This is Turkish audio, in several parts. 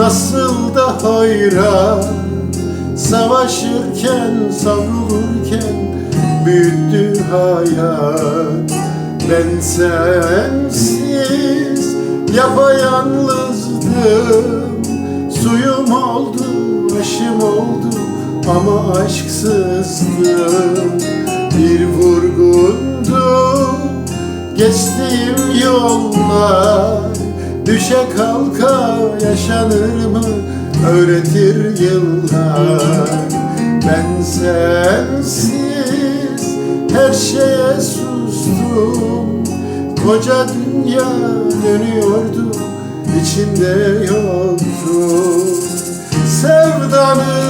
Nasıl da hayran Savaşırken, savrulurken büyüttü hayat. Ben sensiz yapayalnızdım. Suyum oldu, aşım oldu ama aşksızdım. Bir vurgundu Geçtiğim yollar. Düşe kalka yaşanır mı Öğretir yıllar. Ben sensiz her şeye sustum. Koca dünya dönüyordu içinde yoktum Sevdanı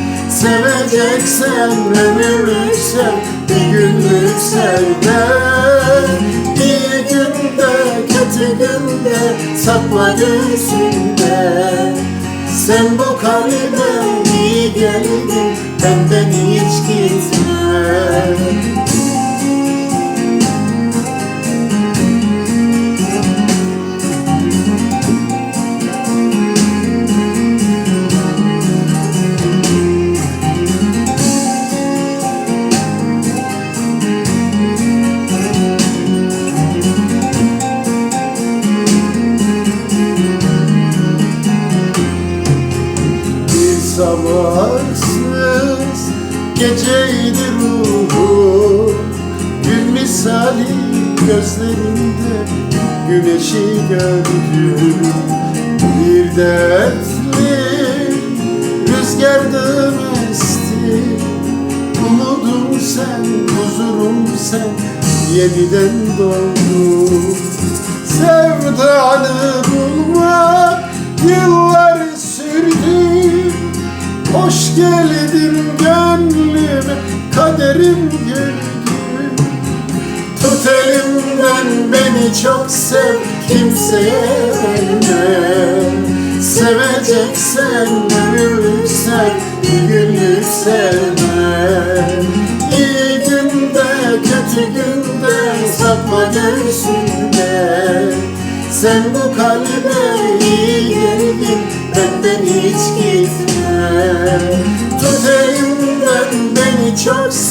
Seveceksen ömürlük sev bir günlük sevme İyi günde kötü günde sakla göğsünde. Sen bu kalbe iyi geldin benden hiç gitme Zamansız geceydi ruhum Gün misali gözlerinde güneşi gördüm Bir dertli rüzgarda esti Umudum sen, huzurum sen Yeniden doğdum geldin gönlüme kaderim güldü? Tut elimden beni çok sev kimseye verme Seveceksen ömürlük sev bir günlük sevme İyi günde kötü günde sakla göğsünde. Sen bu kalbe iyi geldin benden hiç gitme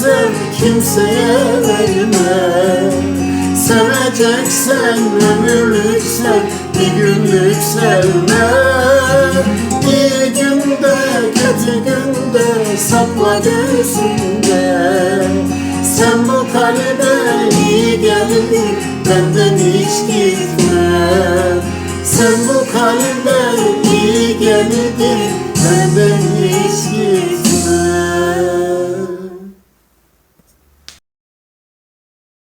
çok sev kimseye verme. Seveceksen ömürlük sev bir günlük sevme. İyi günde kötü günde sakla göğsünde Sen bu kalbe iyi geldin benden hiç gitme. Sen bu kalbe iyi geldin benden hiç gitme